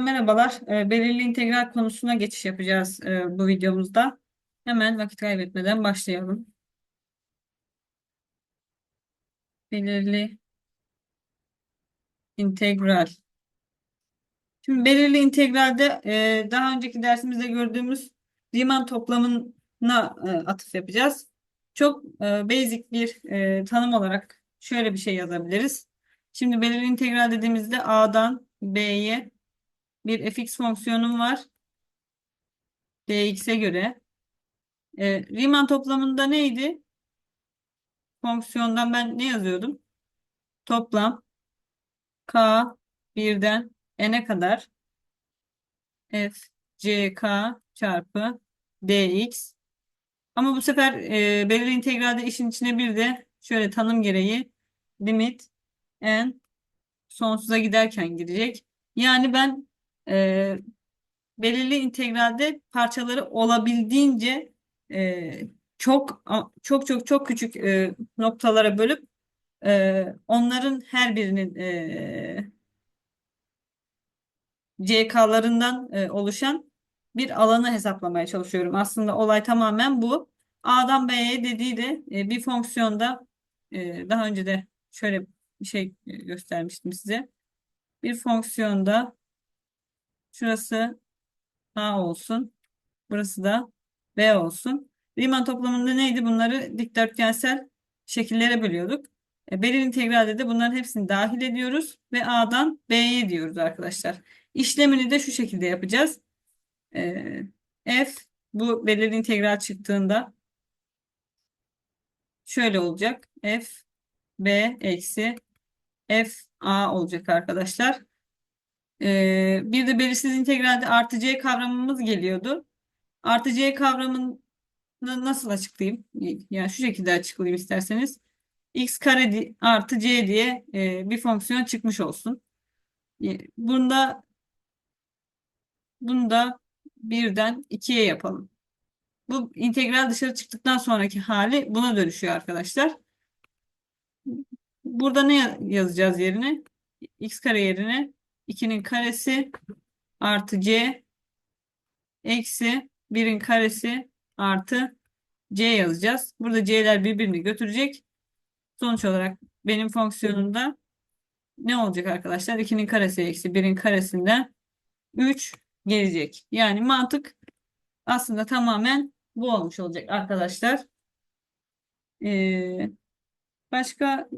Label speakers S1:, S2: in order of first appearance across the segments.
S1: Merhabalar. E, belirli integral konusuna geçiş yapacağız e, bu videomuzda. Hemen vakit kaybetmeden başlayalım. Belirli integral. Şimdi belirli integralde e, daha önceki dersimizde gördüğümüz Riemann toplamına e, atıf yapacağız. Çok e, basic bir e, tanım olarak şöyle bir şey yazabiliriz. Şimdi belirli integral dediğimizde A'dan B'ye bir fx fonksiyonum var. dx'e göre. E, Riemann toplamında neydi? Fonksiyondan ben ne yazıyordum? Toplam k birden n'e kadar f c k çarpı dx. Ama bu sefer e, belirli integralde işin içine bir de şöyle tanım gereği limit n sonsuza giderken girecek. Yani ben e, belirli integralde parçaları olabildiğince e, çok çok çok çok küçük e, noktalara bölüp e, onların her birinin e, CK'larından e, oluşan bir alanı hesaplamaya çalışıyorum. Aslında olay tamamen bu. A'dan B'ye dediği de e, bir fonksiyonda e, daha önce de şöyle bir şey e, göstermiştim size. Bir fonksiyonda şurası A olsun. Burası da B olsun. Riemann toplamında neydi? Bunları dikdörtgensel şekillere bölüyorduk. E, belirli integralde de bunların hepsini dahil ediyoruz ve A'dan B'ye diyoruz arkadaşlar. İşlemini de şu şekilde yapacağız. E, F bu belirli integral çıktığında şöyle olacak. F B eksi F A olacak arkadaşlar. E, bir de belirsiz integralde artı C kavramımız geliyordu. Artı C kavramını nasıl açıklayayım? Yani şu şekilde açıklayayım isterseniz. x kare artı c diye e, bir fonksiyon çıkmış olsun. E, bunda bunu da birden ikiye yapalım. Bu integral dışarı çıktıktan sonraki hali buna dönüşüyor arkadaşlar. Burada ne yazacağız yerine? x kare yerine 2'nin karesi artı c eksi 1'in karesi artı c yazacağız. Burada c'ler birbirini götürecek. Sonuç olarak benim fonksiyonumda ne olacak arkadaşlar? 2'nin karesi eksi 1'in karesinden 3 gelecek. Yani mantık aslında tamamen bu olmuş olacak arkadaşlar. Ee, başka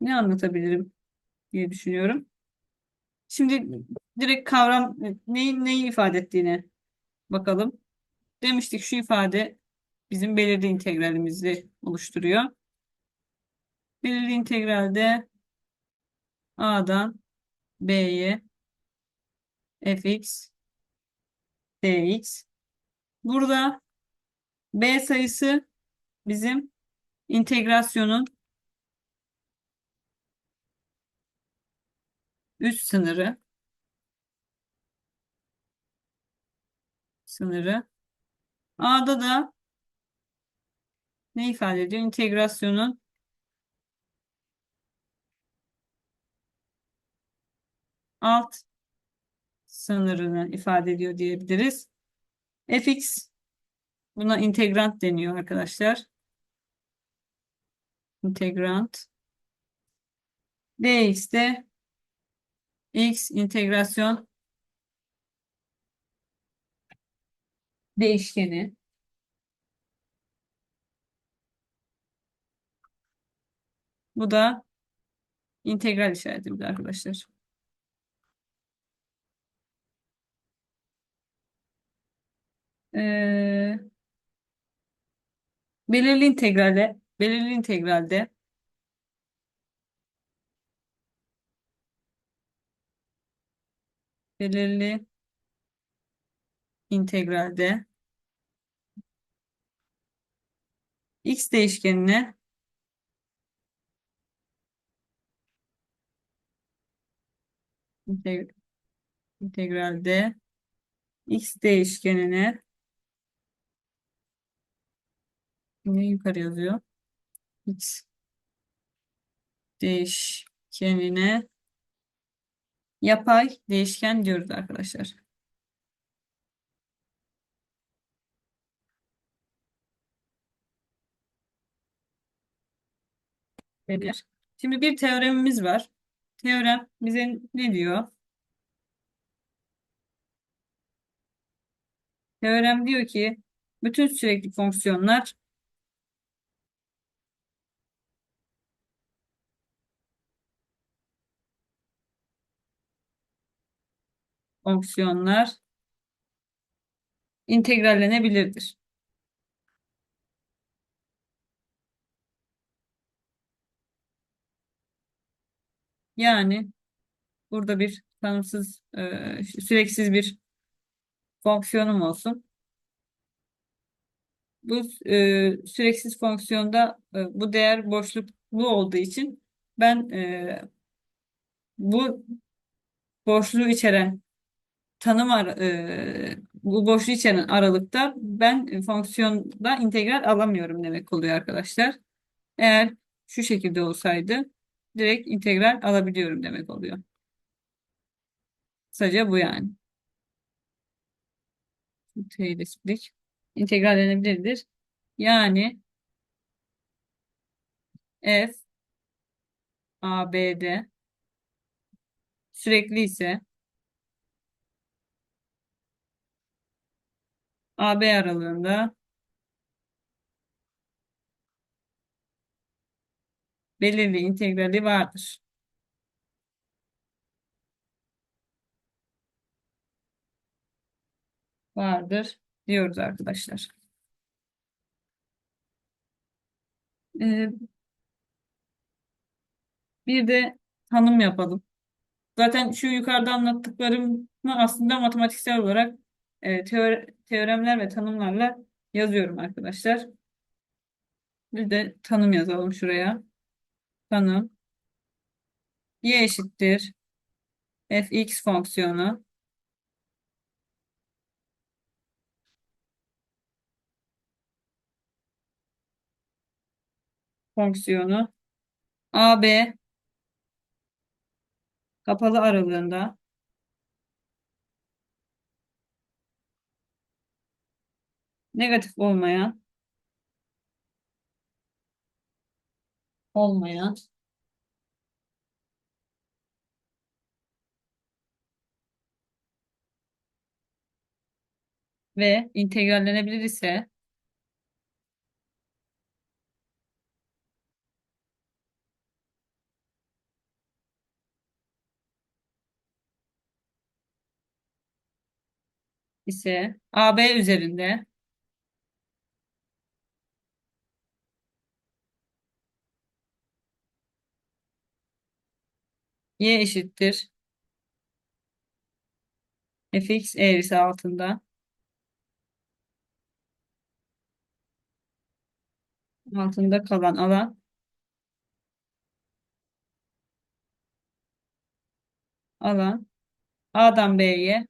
S1: ne anlatabilirim diye düşünüyorum. Şimdi direkt kavram neyi, neyi ifade ettiğine bakalım. Demiştik şu ifade bizim belirli integralimizi oluşturuyor. Belirli integralde A'dan B'ye fx dx. Burada B sayısı bizim integrasyonun üst sınırı. Sınırı. A'da da ne ifade ediyor? İntegrasyonun alt sınırını ifade ediyor diyebiliriz. fx buna integrant deniyor arkadaşlar. Integrant. dx de x integrasyon değişkeni. Bu da integral işaretimiz arkadaşlar. Ee, belirli integralde belirli integralde belirli integralde x değişkenine integralde x değişkenine ne yukarı yazıyor? x değişkenine yapay değişken diyoruz arkadaşlar. Nedir? Şimdi bir teoremimiz var. Teorem bize ne diyor? Teorem diyor ki bütün sürekli fonksiyonlar fonksiyonlar integrallenebilirdir. Yani burada bir tanımsız e, süreksiz bir fonksiyonum olsun. Bu e, süreksiz fonksiyonda e, bu değer boşluklu olduğu için ben e, bu boşluğu içeren tanım ar e, bu boşluğu içeren aralıkta ben fonksiyonda integral alamıyorum demek oluyor arkadaşlar. Eğer şu şekilde olsaydı direkt integral alabiliyorum demek oluyor. Sadece bu yani. T'yi de sildik. İntegrallenebilirdir. Yani f a b d sürekli ise AB aralığında belirli integrali vardır. Vardır diyoruz arkadaşlar. Ee, bir de tanım yapalım. Zaten şu yukarıda anlattıklarımı aslında matematiksel olarak e, teore teoremler ve tanımlarla yazıyorum arkadaşlar. Bir de tanım yazalım şuraya. Tanım y eşittir fx fonksiyonu fonksiyonu AB kapalı aralığında negatif olmayan olmayan ve integrallenebilir ise ise AB üzerinde y eşittir. Fx eğrisi altında. Altında kalan alan. Alan. A'dan B'ye.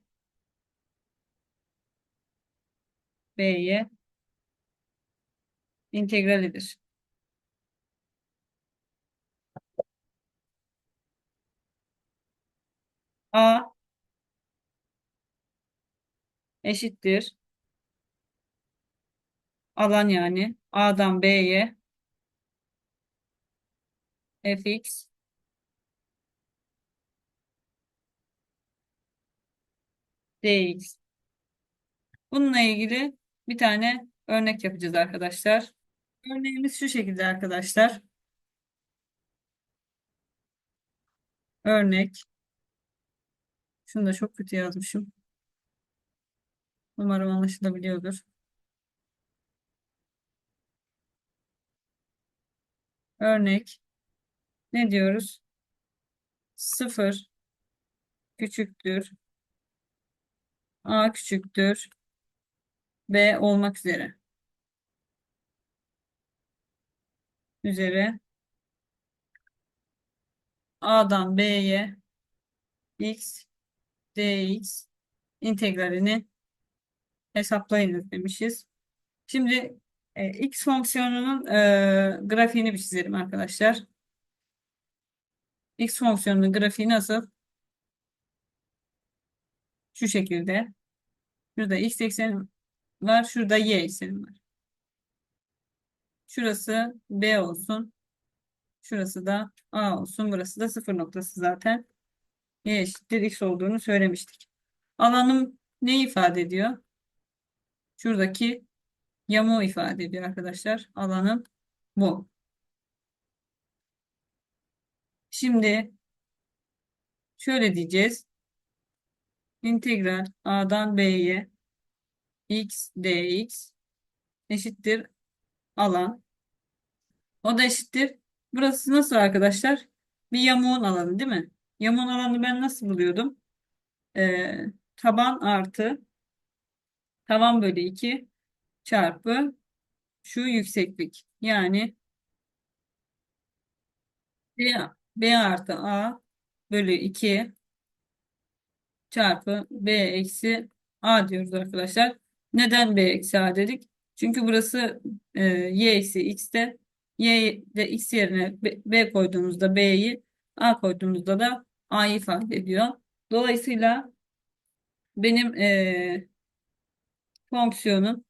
S1: B'ye. İntegralidir. A eşittir alan yani A'dan B'ye fx dx. Bununla ilgili bir tane örnek yapacağız arkadaşlar. Örneğimiz şu şekilde arkadaşlar. Örnek. Şunu da çok kötü yazmışım. Umarım anlaşılabiliyordur. Örnek. Ne diyoruz? 0 küçüktür. A küçüktür. B olmak üzere. Üzere. A'dan B'ye x dx integralini hesaplayınız demişiz. Şimdi e, x fonksiyonunun e, grafiğini bir çizelim arkadaşlar. x fonksiyonunun grafiği nasıl? Şu şekilde. Şurada x ekseni var. Şurada y ekseni var. Şurası B olsun. Şurası da A olsun. Burası da sıfır noktası zaten. Y eşittir x olduğunu söylemiştik. Alanım ne ifade ediyor? Şuradaki yamuğu ifade ediyor arkadaşlar. Alanım bu. Şimdi şöyle diyeceğiz. İntegral A'dan B'ye x dx eşittir alan. O da eşittir. Burası nasıl arkadaşlar? Bir yamuğun alanı değil mi? Yamuğun alanını ben nasıl buluyordum? Ee, taban artı taban bölü 2 çarpı şu yükseklik. Yani B, B artı A bölü 2 çarpı B eksi A diyoruz arkadaşlar. Neden B eksi A dedik? Çünkü burası e, Y eksi X'te Y de X yerine B, B koyduğumuzda B'yi A koyduğumuzda da A'yı ifade ediyor. Dolayısıyla benim e, fonksiyonum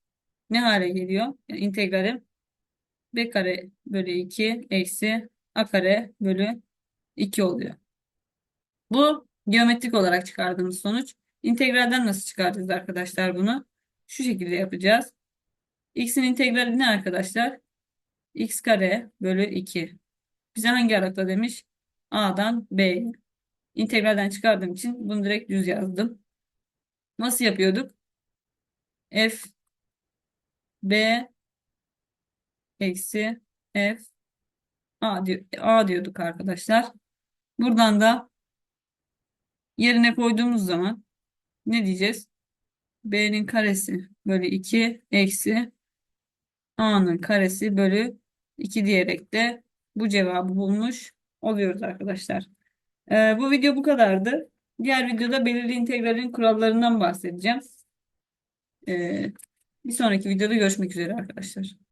S1: ne hale geliyor? Yani integralim B kare bölü 2 eksi A kare bölü 2 oluyor. Bu geometrik olarak çıkardığımız sonuç. İntegralden nasıl çıkaracağız arkadaşlar bunu? Şu şekilde yapacağız. X'in integrali ne arkadaşlar? X kare bölü 2. Bize hangi aralıkta demiş? A'dan B'ye. İntegralden çıkardığım için bunu direkt düz yazdım. Nasıl yapıyorduk? F B eksi F A, diyor, A diyorduk arkadaşlar. Buradan da yerine koyduğumuz zaman ne diyeceğiz? B'nin karesi bölü 2 eksi A'nın karesi bölü 2 diyerek de bu cevabı bulmuş oluyoruz arkadaşlar. Ee, bu video bu kadardı. Diğer videoda belirli integralin kurallarından bahsedeceğim. Ee, bir sonraki videoda görüşmek üzere arkadaşlar.